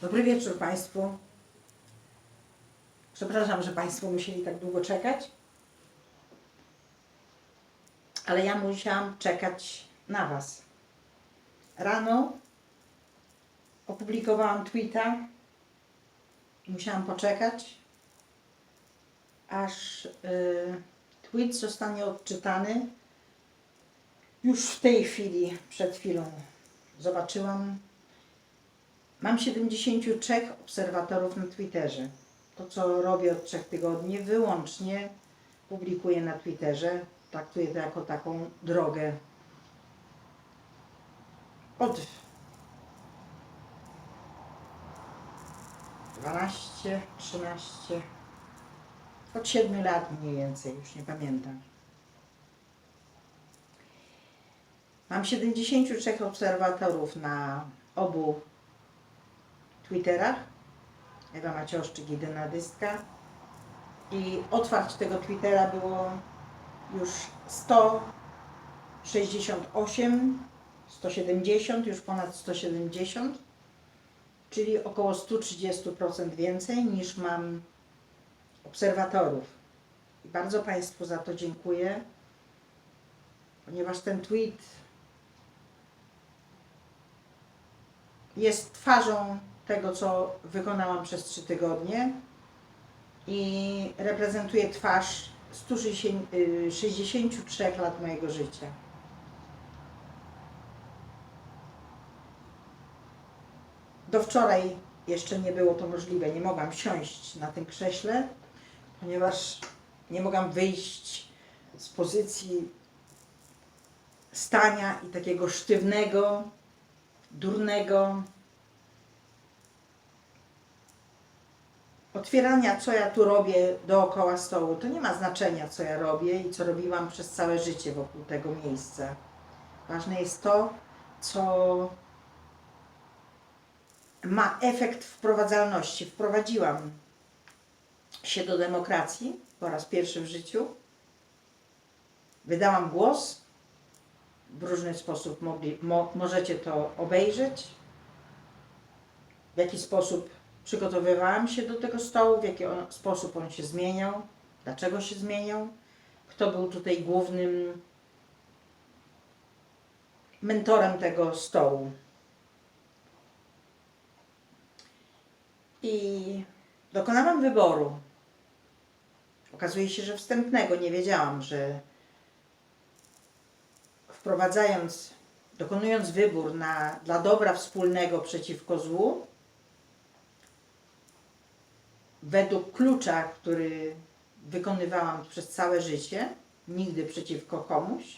Dobry wieczór Państwu. Przepraszam, że Państwo musieli tak długo czekać, ale ja musiałam czekać na Was. Rano opublikowałam tweeta musiałam poczekać, aż y, tweet zostanie odczytany. Już w tej chwili, przed chwilą zobaczyłam Mam 73 obserwatorów na Twitterze. To, co robię od trzech tygodni, wyłącznie publikuję na Twitterze. Traktuję to jako taką drogę od 12, 13, od 7 lat mniej więcej, już nie pamiętam. Mam 73 obserwatorów na obu Twitterach. Ewa Macioszczyk i Dynadystka. I otwarć tego Twittera było już 168, 170, już ponad 170, czyli około 130% więcej niż mam obserwatorów. I bardzo Państwu za to dziękuję, ponieważ ten tweet jest twarzą tego, co wykonałam przez trzy tygodnie i reprezentuje twarz 160 y, 63 lat mojego życia. Do wczoraj jeszcze nie było to możliwe. Nie mogłam siąść na tym krześle, ponieważ nie mogłam wyjść z pozycji stania i takiego sztywnego, durnego, otwierania, co ja tu robię dookoła stołu. To nie ma znaczenia, co ja robię i co robiłam przez całe życie wokół tego miejsca. Ważne jest to, co ma efekt wprowadzalności. Wprowadziłam się do demokracji po raz pierwszy w życiu. Wydałam głos. W różny sposób mogli, mo, możecie to obejrzeć. W jaki sposób przygotowywałam się do tego stołu, w jaki on, sposób on się zmieniał, dlaczego się zmieniał, kto był tutaj głównym mentorem tego stołu. I dokonałam wyboru. Okazuje się, że wstępnego nie wiedziałam, że wprowadzając, dokonując wybór na, dla dobra wspólnego przeciwko złu, według klucza, który wykonywałam przez całe życie, nigdy przeciwko komuś,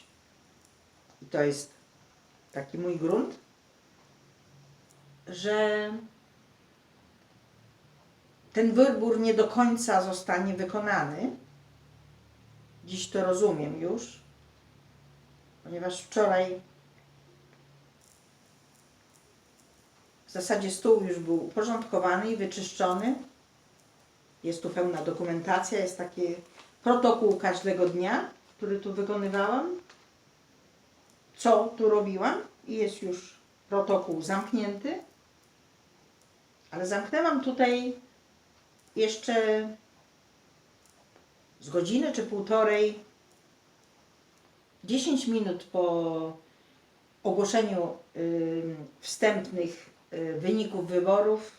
i to jest taki mój grunt, że ten wybór nie do końca zostanie wykonany. Dziś to rozumiem już, ponieważ wczoraj w zasadzie stół już był uporządkowany i wyczyszczony. Jest tu pełna dokumentacja, jest taki protokół każdego dnia, który tu wykonywałam, co tu robiłam? I jest już protokół zamknięty. Ale zamknęłam tutaj jeszcze z godziny czy półtorej, 10 minut po ogłoszeniu wstępnych y, wyników wyborów,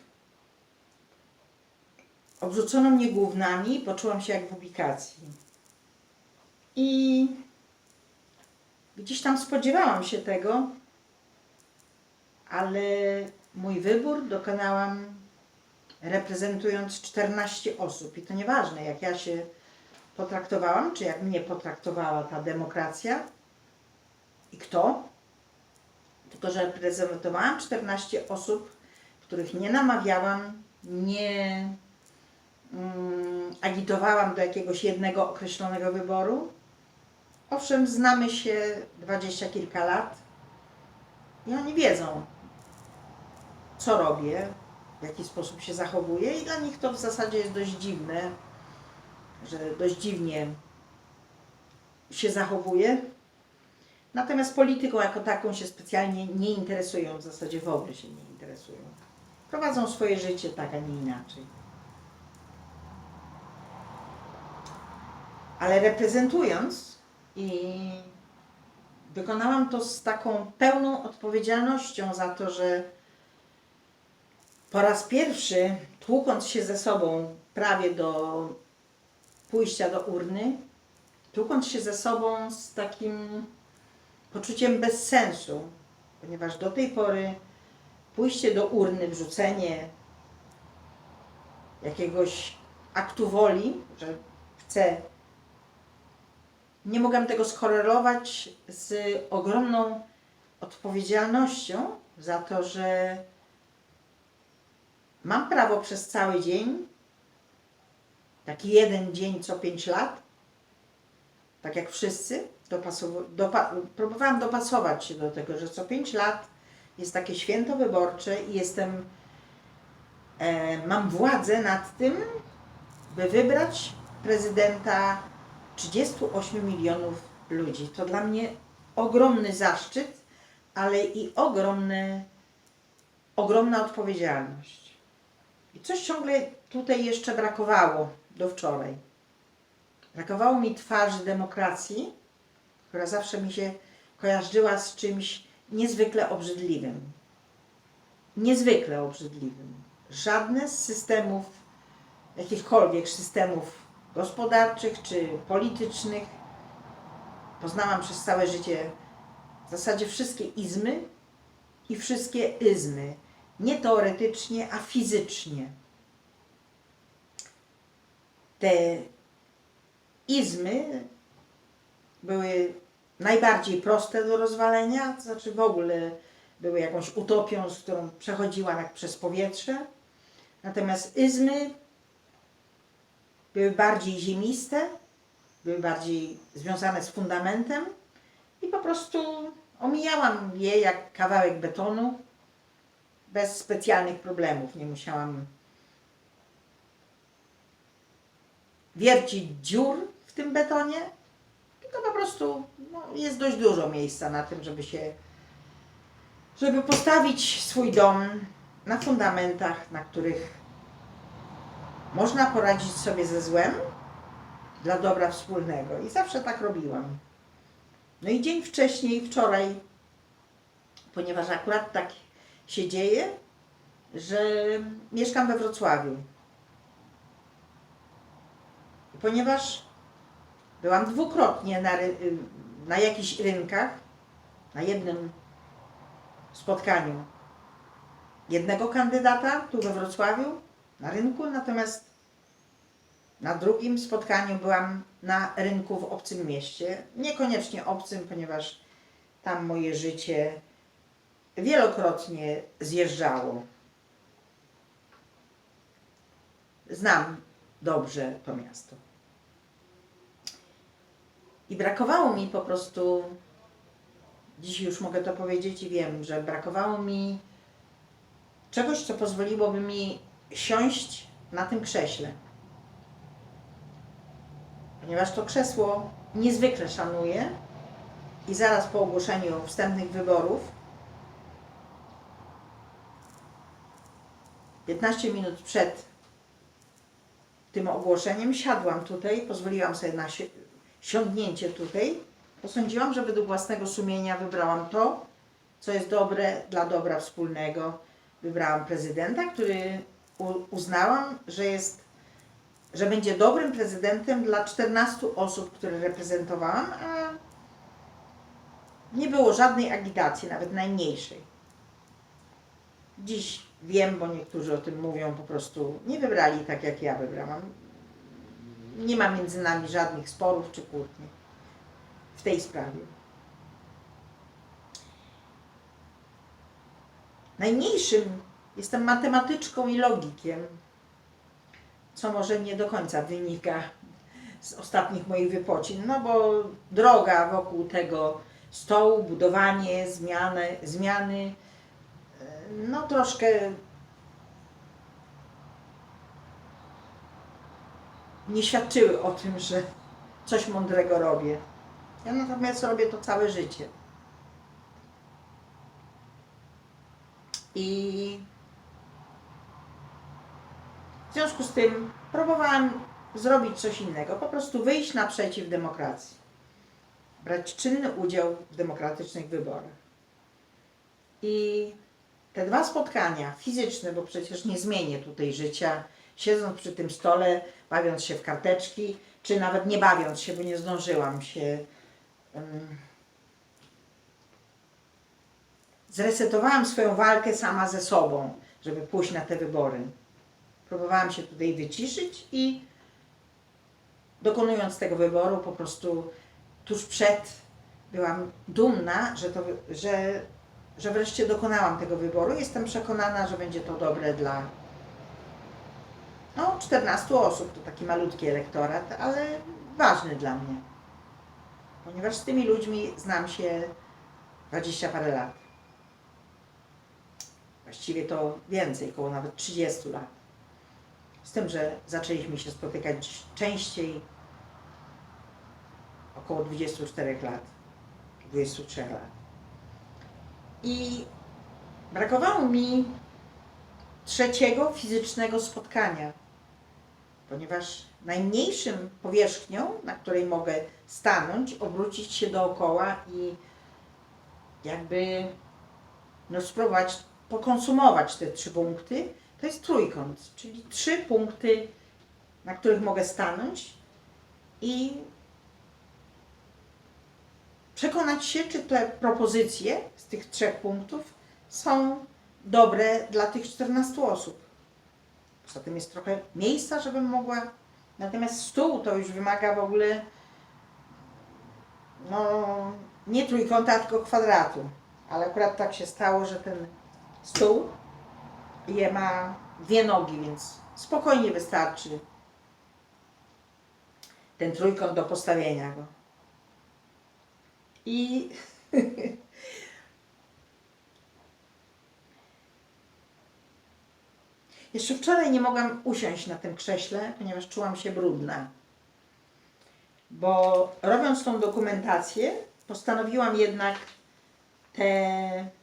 obrzucono mnie gównami poczułam się jak w ubikacji. I gdzieś tam spodziewałam się tego, ale mój wybór dokonałam reprezentując 14 osób. I to nieważne, jak ja się potraktowałam, czy jak mnie potraktowała ta demokracja i kto, tylko że reprezentowałam 14 osób, których nie namawiałam, nie mm, agitowałam do jakiegoś jednego określonego wyboru. Owszem, znamy się dwadzieścia kilka lat i oni wiedzą, co robię, w jaki sposób się zachowuję i dla nich to w zasadzie jest dość dziwne, że dość dziwnie się zachowuję. Natomiast polityką jako taką się specjalnie nie interesują, w zasadzie w ogóle się nie interesują. prowadzą swoje życie tak, a nie inaczej. Ale reprezentując i wykonałam to z taką pełną odpowiedzialnością za to, że po raz pierwszy, tłukąc się ze sobą prawie do pójścia do urny, tłukąc się ze sobą z takim poczuciem bezsensu, ponieważ do tej pory pójście do urny, wrzucenie jakiegoś aktu woli, że chcę, nie mogłam tego skorelować z ogromną odpowiedzialnością za to, że mam prawo przez cały dzień, taki jeden dzień co pięć lat, tak jak wszyscy, dopa- próbowałam dopasować się do tego, że co pięć lat jest takie święto wyborcze i jestem, e, mam władzę nad tym, by wybrać prezydenta 38 milionów ludzi. To dla mnie ogromny zaszczyt, ale i ogromna odpowiedzialność. I coś ciągle tutaj jeszcze brakowało do wczoraj. Brakowało mi twarzy demokracji, która zawsze mi się kojarzyła z czymś niezwykle obrzydliwym. Niezwykle obrzydliwym. Żadne z systemów, jakichkolwiek systemów gospodarczych czy politycznych, poznałam przez całe życie w zasadzie wszystkie izmy i wszystkie izmy. Nie teoretycznie, a fizycznie. Te izmy były najbardziej proste do rozwalenia, to znaczy w ogóle były jakąś utopią, z którą przechodziłam jak przez powietrze. Natomiast izmy były bardziej ziemiste, były bardziej związane z fundamentem i po prostu omijałam je jak kawałek betonu bez specjalnych problemów. Nie musiałam wiercić dziur w tym betonie, tylko po prostu no, jest dość dużo miejsca na tym, żeby się, żeby postawić swój dom na fundamentach, na których można poradzić sobie ze złem dla dobra wspólnego. I zawsze tak robiłam. No i dzień wcześniej, wczoraj, ponieważ akurat tak się dzieje, że mieszkam we Wrocławiu. Ponieważ byłam dwukrotnie na, na jakichś rynkach, na jednym spotkaniu jednego kandydata tu we Wrocławiu, na rynku, natomiast na drugim spotkaniu byłam na rynku w obcym mieście. Niekoniecznie obcym, ponieważ tam moje życie wielokrotnie zjeżdżało. Znam dobrze to miasto. I brakowało mi po prostu, dziś już mogę to powiedzieć i wiem, że brakowało mi czegoś, co pozwoliłoby mi siąść na tym krześle. Ponieważ to krzesło niezwykle szanuję i zaraz po ogłoszeniu wstępnych wyborów 15 minut przed tym ogłoszeniem siadłam tutaj, pozwoliłam sobie na si- siądnięcie tutaj. Posądziłam, że według własnego sumienia wybrałam to, co jest dobre dla dobra wspólnego. Wybrałam prezydenta, który uznałam, że jest, że będzie dobrym prezydentem dla 14 osób, które reprezentowałam, a nie było żadnej agitacji, nawet najmniejszej. Dziś wiem, bo niektórzy o tym mówią, po prostu nie wybrali tak, jak ja wybrałam. Nie ma między nami żadnych sporów czy kłótni w tej sprawie. Najmniejszym jestem matematyczką i logikiem, co może nie do końca wynika z ostatnich moich wypocin, no bo droga wokół tego stołu, budowanie, zmiany, zmiany, e, no troszkę nie świadczyły o tym, że coś mądrego robię. Ja natomiast robię to całe życie. I W związku z tym próbowałam zrobić coś innego, po prostu wyjść naprzeciw demokracji. Brać czynny udział w demokratycznych wyborach. I te dwa spotkania fizyczne, bo przecież nie zmienię tutaj życia, siedząc przy tym stole, bawiąc się w karteczki, czy nawet nie bawiąc się, bo nie zdążyłam się. em, zresetowałam swoją walkę sama ze sobą, żeby pójść na te wybory. Próbowałam się tutaj wyciszyć i dokonując tego wyboru, po prostu tuż przed byłam dumna, że, to, że, że wreszcie dokonałam tego wyboru. Jestem przekonana, że będzie to dobre dla no, 14 osób. To taki malutki elektorat, ale ważny dla mnie. Ponieważ z tymi ludźmi znam się 20 parę lat. Właściwie to więcej, około nawet 30 lat. Z tym, że zaczęliśmy się spotykać częściej około 24 lat, 23 lat. I brakowało mi trzeciego fizycznego spotkania, ponieważ najmniejszym powierzchnią, na której mogę stanąć, obrócić się dookoła i jakby no, spróbować pokonsumować te trzy punkty, to jest trójkąt, czyli trzy punkty, na których mogę stanąć i przekonać się, czy te propozycje z tych trzech punktów są dobre dla tych 14 osób. Poza tym jest trochę miejsca, żebym mogła. Natomiast stół to już wymaga w ogóle no, nie trójkąta, tylko kwadratu. Ale akurat tak się stało, że ten stół je ma dwie nogi, więc spokojnie wystarczy ten trójkąt do postawienia go. I jeszcze wczoraj nie mogłam usiąść na tym krześle, ponieważ czułam się brudna. Bo robiąc tą dokumentację, postanowiłam jednak te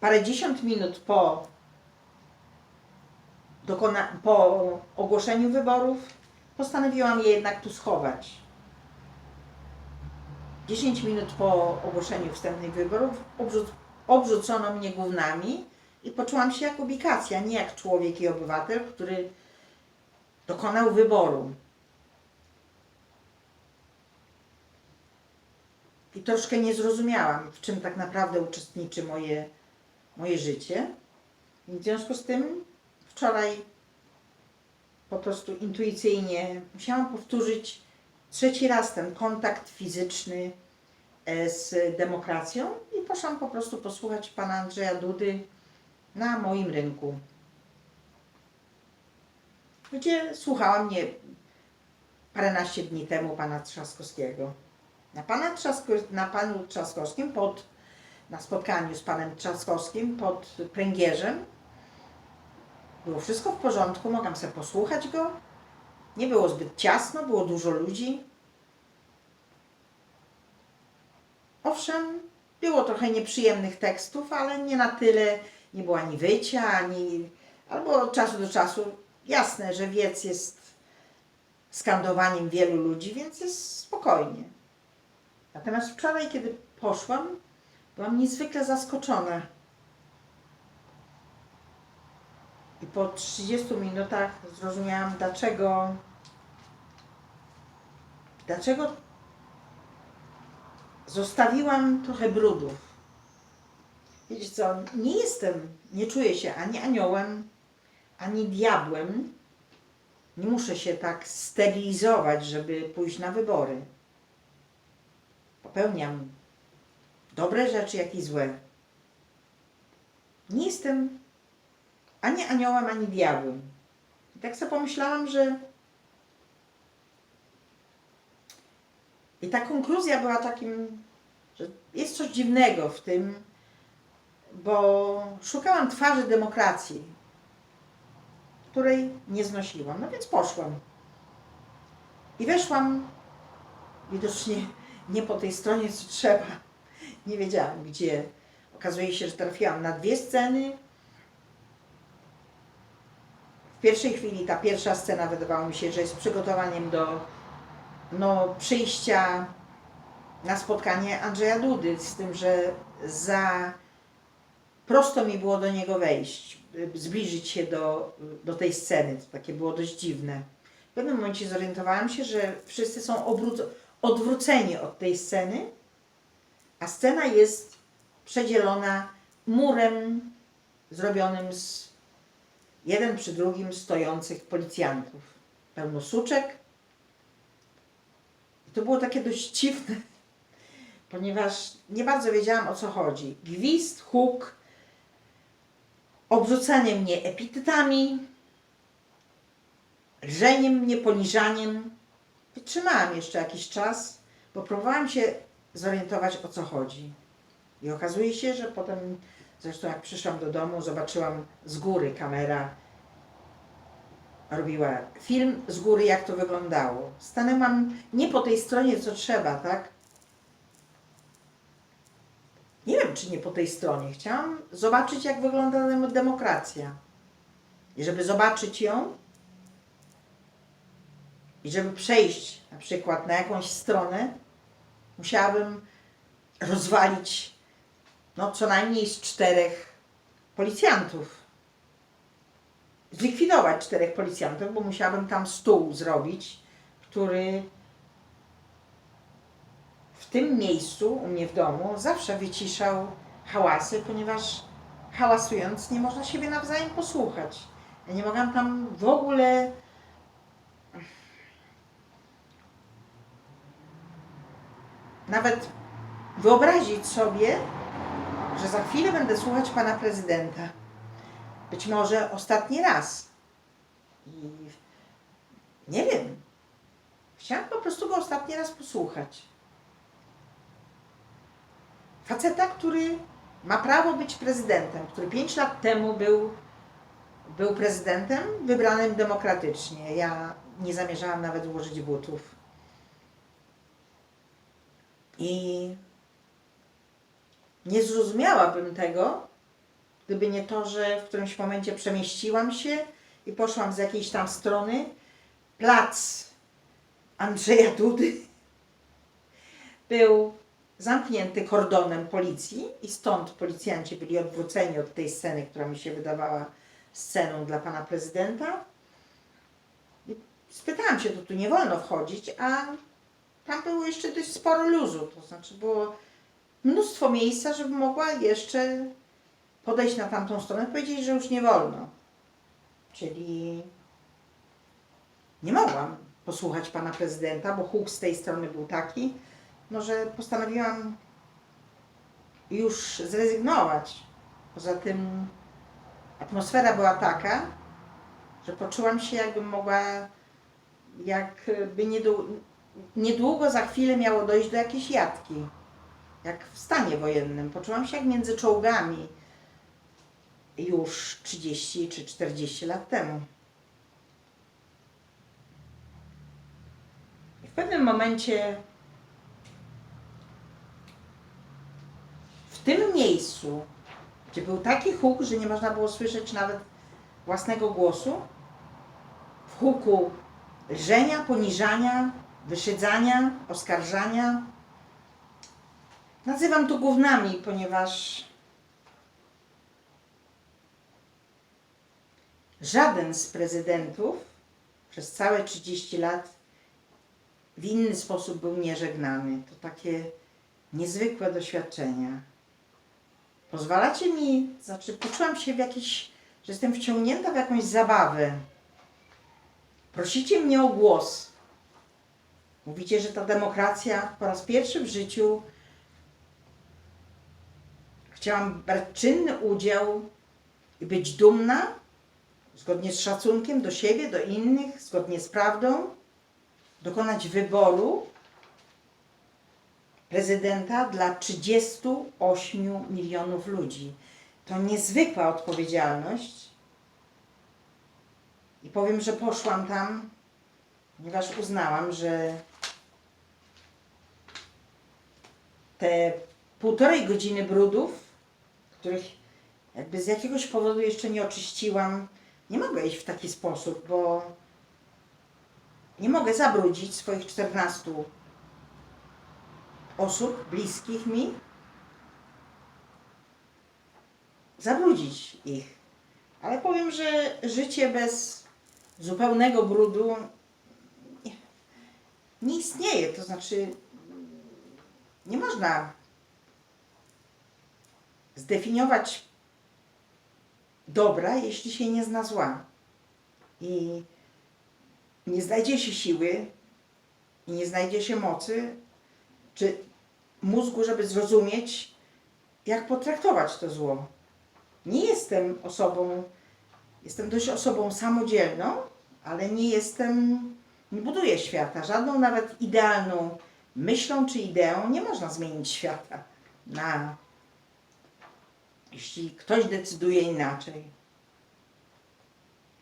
parędziesiąt minut po, dokona- po ogłoszeniu wyborów postanowiłam je jednak tu schować. 10 minut po ogłoszeniu wstępnych wyborów obrzuc- obrzucono mnie gównami i poczułam się jak ubikacja, nie jak człowiek i obywatel, który dokonał wyboru. I troszkę nie zrozumiałam, w czym tak naprawdę uczestniczy moje, moje życie. I w związku z tym wczoraj po prostu intuicyjnie musiałam powtórzyć trzeci raz ten kontakt fizyczny e, z demokracją i poszłam po prostu posłuchać pana Andrzeja Dudy na moim rynku. Gdzie słuchała mnie paręnaście dni temu pana Trzaskowskiego. Na, pana Trzasko, na panu Trzaskowskim pod, na spotkaniu z panem Trzaskowskim pod pręgierzem było wszystko w porządku, mogłam sobie posłuchać go. Nie było zbyt ciasno, było dużo ludzi. Owszem, było trochę nieprzyjemnych tekstów, ale nie na tyle, nie było ani wycia, ani. albo od czasu do czasu jasne, że wiec jest skandowaniem wielu ludzi, więc jest spokojnie. Natomiast wczoraj, kiedy poszłam, byłam niezwykle zaskoczona. I po 30 minutach zrozumiałam, dlaczego, dlaczego zostawiłam trochę brudów. Wiecie co, nie jestem, nie czuję się ani aniołem, ani diabłem. Nie muszę się tak sterylizować, żeby pójść na wybory. Popełniam dobre rzeczy, jak i złe. Nie jestem ani aniołem, ani diabłem. I tak sobie pomyślałam, że. I ta konkluzja była takim, że jest coś dziwnego w tym, bo szukałam twarzy demokracji, której nie znosiłam. No więc poszłam. I weszłam widocznie nie po tej stronie, co trzeba. Nie wiedziałam gdzie. Okazuje się, że trafiłam na dwie sceny w pierwszej chwili ta pierwsza scena wydawała mi się, że jest przygotowaniem do no, przyjścia na spotkanie Andrzeja Dudy, z tym, że za prosto mi było do niego wejść, zbliżyć się do, do tej sceny. To takie było dość dziwne. W pewnym momencie zorientowałam się, że wszyscy są odwróceni od tej sceny, a scena jest przedzielona murem zrobionym z jeden przy drugim stojących policjantów. Pełno suczek. I to było takie dość dziwne, ponieważ nie bardzo wiedziałam o co chodzi. Gwizd, huk, obrzucanie mnie epitetami, lżeniem mnie, poniżaniem. Wytrzymałam jeszcze jakiś czas, bo próbowałam się zorientować o co chodzi. I okazuje się, że potem, zresztą jak przyszłam do domu, zobaczyłam z góry kamera robiła film z góry, jak to wyglądało. Stanęłam nie po tej stronie, co trzeba, tak? Nie wiem, czy nie po tej stronie. Chciałam zobaczyć, jak wygląda dem- demokracja. I żeby zobaczyć ją, i żeby przejść na przykład na jakąś stronę, musiałabym rozwalić no, co najmniej z czterech policjantów. Zlikwidować czterech policjantów, bo musiałabym tam stół zrobić, który w tym miejscu u mnie w domu zawsze wyciszał hałasy, ponieważ hałasując nie można siebie nawzajem posłuchać. Ja nie mogłam tam w ogóle nawet wyobrazić sobie, że za chwilę będę słuchać pana prezydenta. Być może ostatni raz. I nie wiem. Chciałam po prostu go ostatni raz posłuchać. Faceta, który ma prawo być prezydentem, który pięć lat temu był, był prezydentem wybranym demokratycznie. Ja nie zamierzałam nawet włożyć butów. I nie zrozumiałabym tego, gdyby nie to, że w którymś momencie przemieściłam się i poszłam z jakiejś tam strony. Plac Andrzeja Dudy był zamknięty kordonem policji i stąd policjanci byli odwróceni od tej sceny, która mi się wydawała sceną dla pana prezydenta. I spytałam się, to tu nie wolno wchodzić, a tam było jeszcze dość sporo luzu, to znaczy było mnóstwo miejsca, żeby mogła jeszcze podejść na tamtą stronę i powiedzieć, że już nie wolno. Czyli nie mogłam posłuchać pana prezydenta, bo huk z tej strony był taki, no że postanowiłam już zrezygnować. Poza tym atmosfera była taka, że poczułam się jakbym mogła, jakby niedłu- niedługo za chwilę miało dojść do jakiejś jatki. Jak w stanie wojennym. Poczułam się jak między czołgami już 30 czy 40 lat temu. I w pewnym momencie w tym miejscu, gdzie był taki huk, że nie można było słyszeć nawet własnego głosu, w huku lżenia, poniżania, wyszydzania, oskarżania, Nazywam to gównami, ponieważ żaden z prezydentów przez całe 30 lat w inny sposób był nieżegnany. To takie niezwykłe doświadczenia. Pozwalacie mi, znaczy poczułam się w jakiś, że jestem wciągnięta w jakąś zabawę. Prosicie mnie o głos. Mówicie, że ta demokracja po raz pierwszy w życiu Chciałam brać czynny udział i być dumna, zgodnie z szacunkiem do siebie, do innych, zgodnie z prawdą, dokonać wyboru prezydenta dla 38 milionów ludzi. To niezwykła odpowiedzialność. I powiem, że poszłam tam, ponieważ uznałam, że te półtorej godziny brudów, których jakby z jakiegoś powodu jeszcze nie oczyściłam, nie mogę iść w taki sposób, bo nie mogę zabrudzić swoich 14 osób bliskich mi, zabrudzić ich. Ale powiem, że życie bez zupełnego brudu nie istnieje. To znaczy, nie można zdefiniować dobra, jeśli się nie zna zła. I nie znajdzie się siły, i nie znajdzie się mocy, czy mózgu, żeby zrozumieć, jak potraktować to zło. Nie jestem osobą, jestem dość osobą samodzielną, ale nie jestem, nie buduję świata. Żadną nawet idealną myślą czy ideą nie można zmienić świata na jeśli ktoś decyduje inaczej.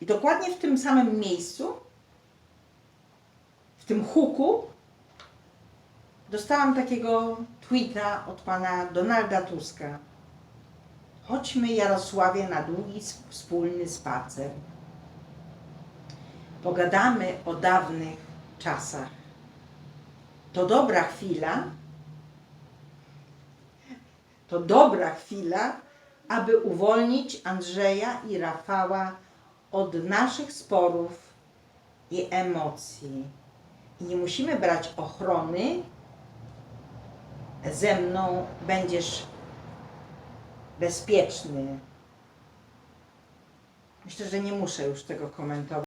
I dokładnie w tym samym miejscu, w tym huku, dostałam takiego tweeta od pana Donalda Tuska. Chodźmy, Jarosławie, na długi wspólny spacer. Pogadamy o dawnych czasach. To dobra chwila, to dobra chwila, aby uwolnić Andrzeja i Rafała od naszych sporów i emocji. I nie musimy brać ochrony. Ze mną będziesz bezpieczny. Myślę, że nie muszę już tego komentować.